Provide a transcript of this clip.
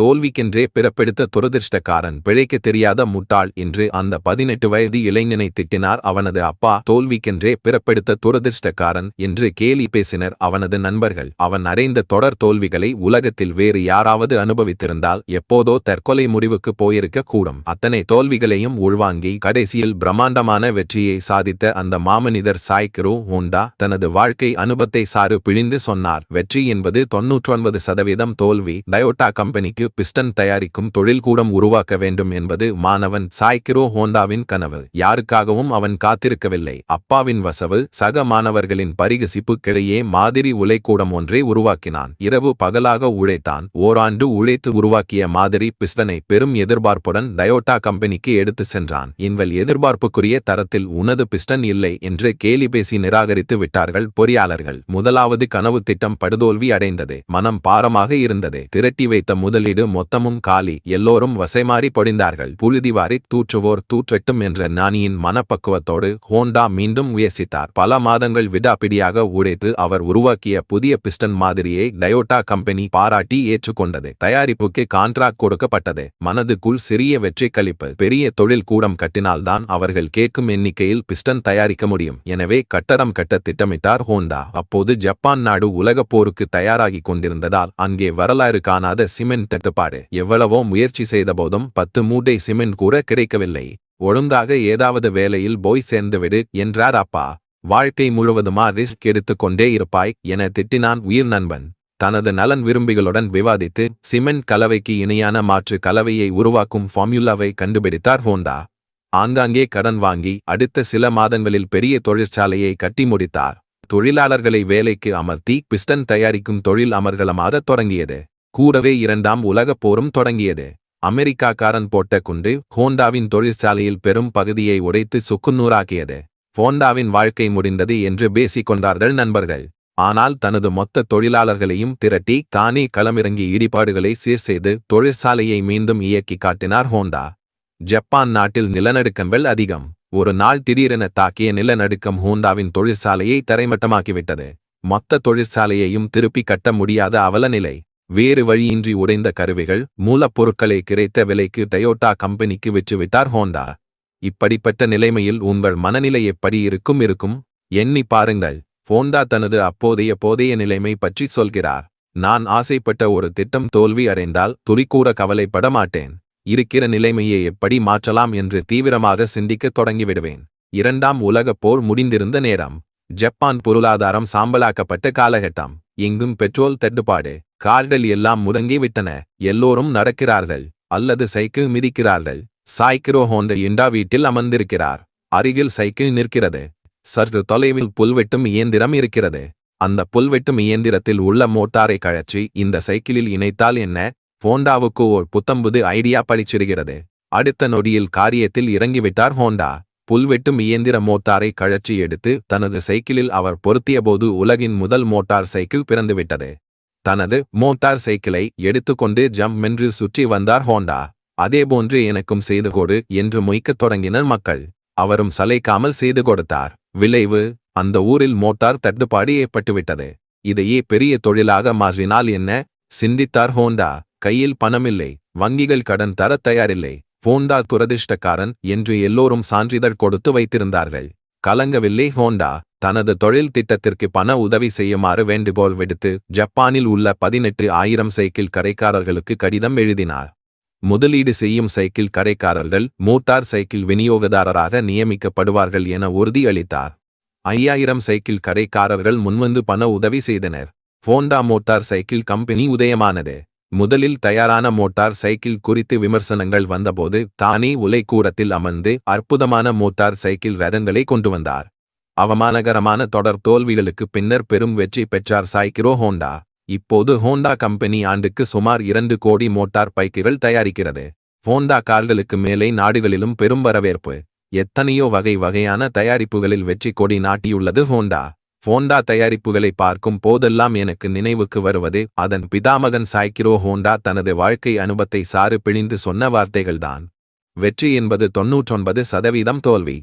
தோல்விக்கென்றே பிறப்பெடுத்த துரதிர்ஷ்டக்காரன் பிழைக்க தெரியாத முட்டாள் என்று அந்த பதினெட்டு வயது இளைஞனை திட்டினார் அவனது அப்பா. தோல்விக்கென்றே பிறப்பெடுத்த துரதிர்ஷ்டக்காரன் என்று கேலி பேசினர் அவனது நண்பர்கள். அவன் அறைந்த தொடர் தோல்விகளை உலகத்தில் வேறு யாராவது அனுபவித்திருந்தால் எப்போதோ தற்கொலை முடிவுக்கு போயிருக்க கூடும். அத்தனை தோல்விகளையும் உள்வாங்கி கடைசியில் பிரம்மாண்டமான வெற்றியை சாதித்த அந்த மாமனிதர் சாய்க்ரோ ஹோண்டா தனது வாழ்க்கை அனுபவத்தை சாறு பிழிந்து சொன்னார். வெற்றி என்பது தொன்னூற்றொன்பது சதவீதம் தோல்வி. டயோட்டா கம்பெனிக்கு பிஸ்டன் தயாரிக்கும் தொழில்கூடம் உருவாக்க வேண்டும் என்பது மாணவன் சாய்கிரோ ஹோண்டாவின் கனவு. யாருக்காகவும் அவன் காத்திருக்கவில்லை. அப்பாவின் வசவு சக மாணவர்களின் பரிகசிப்புக்கிடையே மாதிரி உலைக்கூடம் ஒன்றை உருவாக்கினான். இரவு பகலாக உழைத்தான். ஓராண்டு உழைத்து உருவாக்கிய மாதிரி பிஸ்டனை பெரும் எதிர்பார்ப்புடன் டயோட்டா கம்பெனிக்கு எடுத்து சென்றான். இன்வல் எதிர்பார்ப்புக்குரிய தரத்தில் உனது பிஸ்டன் இல்லை என்று கேலி பேசி நிராகரித்து விட்டார்கள் பொறியாளர்கள். முதலாவது கனவு திட்டம் படுதோல்வி அடைந்தது. மனம் பாரமாக இருந்தது. திரட்டி வைத்த முதலீடு மொத்தமும் காலி. எல்லோரும் வசைமாறி பொடிந்தார்கள் புழுதிவாரி தூற்றுவோர் தூற்றட்டும் என்ற நானியின் மனப்பக்குவத்தோடு ஹோண்டா மீண்டும் முயற்சித்தார் பல மாதங்கள் விடாப்பிடியாக உழைத்து அவர் உருவாக்கிய புதிய பிஸ்டன் மாதிரியை டயோட்டா கம்பெனி பாராட்டி ஏற்றுக்கொண்டது. தயாரிப்புக்கு கான்ட்ராக்ட் கொடுக்கப்பட்டது. மனதுக்குள் சிறிய வெற்றி கழிப்பு. பெரிய தொழில் கூடம் கட்டினால்தான் அவர்கள் கேட்கும் எண்ணிக்கையில் பிஸ்டன் தயாரிக்க முடியும். எனவே கட்டடம் கட்ட திட்டமிட்டார் ஹோண்டா. அப்போது ஜப்பான் நாடு உலகப் போருக்கு தயாராகிக் கொண்டிருந்ததால் அங்கே வரலாறு காணாத சிமெண்ட் கட்டுப்பாடு எவ்வளவோ முயற்சி செய்தபோதும் பத்து மூட்டை சிமெண்ட் கூட கிடைக்கவில்லை. ஒழுங்காக ஏதாவது வேலையில் போய் சேர்ந்துவிடு என்றார் அப்பா. வாழ்க்கை முழுவதுமா ரிஸ்க் எடுத்துக்கொண்டே இருப்பாய் என திட்டினான் உயிர் நண்பன். தனது நலன் விரும்பிகளுடன் விவாதித்து சிமெண்ட் கலவைக்கு இணையான மாற்று கலவையை உருவாக்கும் ஃபார்முலாவை கண்டுபிடித்தார் ஹோண்டா. ஆங்காங்கே கடன் வாங்கி அடுத்த சில மாதங்களில் பெரிய தொழிற்சாலையை கட்டி முடித்தார். தொழிலாளர்களை வேலைக்கு அமர்த்தி பிஸ்டன் தயாரிக்கும் தொழில் அமர்கலமாகத் தொடங்கியது. கூடவே இரண்டாம் உலகப் போரும் தொடங்கியது. அமெரிக்காக்காரன் போட்ட குண்டு ஹோண்டாவின் தொழிற்சாலையில் பெரும் பகுதியை உடைத்து சுக்குநூறாக்கியது. ஹோண்டாவின் வாழ்க்கை முடிந்தது என்று பேசிக் கொண்டார்கள் நண்பர்கள். ஆனால் தனது மொத்த தொழிலாளர்களையும் திரட்டி தானே களமிறங்கி ஈடுபாடுகளை சீர் செய்து தொழிற்சாலையை மீண்டும் இயக்கி காட்டினார் ஹோண்டா. ஜப்பான் நாட்டில் நிலநடுக்கங்கள் அதிகம். ஒரு நாள் திடீரென தாக்கிய நிலநடுக்கம் ஹோண்டாவின் தொழிற்சாலையை தரைமட்டமாக்கிவிட்டது. மொத்த தொழிற்சாலையையும் திருப்பி கட்ட முடியாத அவலநிலை. வேறு வழியின்றி உடைந்த கருவிகள் மூலப்பொருட்களை கிடைத்த விலைக்கு டயோட்டா கம்பெனிக்கு விற்றுவிட்டார் ஹோண்டா இப்படிப்பட்ட நிலைமையில் உங்கள் மனநிலை எப்படி இருக்கும் இருக்கும்? எண்ணி பாருங்கள். ஹோண்டா தனது அப்போதைய போதைய நிலைமை பற்றி சொல்கிறார். நான் ஆசைப்பட்ட ஒரு திட்டம் தோல்வி அடைந்தால் துளிக்கூட கவலைப்பட மாட்டேன். இருக்கிற நிலைமையை எப்படி மாற்றலாம் என்று தீவிரமாக சிந்திக்கத் தொடங்கிவிடுவேன். இரண்டாம் உலகப் போர் முடிந்திருந்த நேரம். ஜப்பான் பொருளாதாரம் சாம்பலாக்கப்பட்ட காலகட்டம். எங்கும் பெட்ரோல் தட்டுப்பாடு கார்கள் எல்லாம் முடங்கிவிட்டன எல்லோரும் நடக்கிறார்கள் அல்லது சைக்கிள் மிதிக்கிறார்கள். சாய்க்கிரோ ஹோண்ட இண்டா வீட்டில் அமர்ந்திருக்கிறார். அருகில் சைக்கிள் நிற்கிறது. சற்று தொலைவில் புல்வெட்டும் இயந்திரம் இருக்கிறது. அந்த புல்வெட்டும் இயந்திரத்தில் உள்ள மோட்டாரை கழற்றி இந்த சைக்கிளில் இணைத்தால் என்ன? ஹோண்டாவுக்கு ஓர் புத்தம்புது ஐடியா பளிச்சிடுகிறது. அடுத்த நொடியில் காரியத்தில் இறங்கிவிட்டார் ஹோண்டா. புல்வெட்டும் இயந்திர மோட்டாரை கழற்றி எடுத்து தனது சைக்கிளில் அவர் பொருத்தியபோது உலகின் முதல் மோட்டார் சைக்கிள் பிறந்துவிட்டது. தனது மோட்டார் சைக்கிளை எடுத்துக்கொண்டு ஜம் மென்று சுற்றி வந்தார் ஹோண்டா. அதேபோன்று எனக்கும் செய்து கொடு என்று மொய்க்கத் தொடங்கினர் மக்கள். அவரும் சலைக்காமல் செய்து கொடுத்தார். விளைவு அந்த ஊரில் மோட்டார் தட்டுப்பாடு ஏற்பட்டுவிட்டது. இதையே பெரிய தொழிலாக மாற்றினால் என்ன? சிந்தித்தார் ஹோண்டா. கையில் பணமில்லை. வங்கிகள் கடன் தர தயாரில்லை. ஹோண்டா துரதிர்ஷ்டக்காரன் என்று எல்லோரும் சான்றிதழ் கொடுத்து வைத்திருந்தார்கள். கலங்கவில்லை ஹோண்டா தனது தொழில் திட்டத்திற்கு பண உதவி செய்யுமாறு வேண்டுகோள் விடுத்து ஜப்பானில் உள்ள பதினெட்டு ஆயிரம் சைக்கிள் கரைக்காரர்களுக்கு கடிதம் எழுதினார். முதலீடு செய்யும் சைக்கிள் கரைக்காரர்கள் மோட்டார் சைக்கிள் விநியோகதாரராக நியமிக்கப்படுவார்கள் என உறுதியளித்தார். ஐயாயிரம் சைக்கிள் கரைக்காரர்கள் முன்வந்து பண உதவி செய்தனர். ஃபோண்டா மோட்டார் சைக்கிள் கம்பெனி உதயமானது. முதலில் தயாரான மோட்டார் சைக்கிள் குறித்து விமர்சனங்கள் வந்தபோது தானே உலைக்கூடத்தில் அமர்ந்து அற்புதமான மோட்டார் சைக்கிள் ரதங்களை கொண்டு வந்தார். அவமானகரமான தொடர் தோல்விகளுக்கு பின்னர் பெரும் வெற்றி பெற்றார் சாய்கிரோ ஹோண்டா. இப்போது ஹோண்டா கம்பெனி ஆண்டுக்கு சுமார் இரண்டு கோடி மோட்டார் பைக்குகள் தயாரிக்கிறது. ஹோண்டா கார்களுக்கு மேலே நாடுகளிலும் பெரும் வரவேற்பு. எத்தனையோ வகை வகையான தயாரிப்புகளில் வெற்றி கொடி நாட்டியுள்ளது ஹோண்டா. ஹோண்டா தயாரிப்புகளை பார்க்கும் போதெல்லாம் எனக்கு நினைவுக்கு வருவது அதன் பிதாமகன் சாய்கிரோ ஹோண்டா தனது வாழ்க்கை அனுபத்தை சாறு பிழிந்து சொன்ன வார்த்தைகள்தான். வெற்றி என்பது தொன்னூற்றொன்பது சதவீதம் தோல்வி.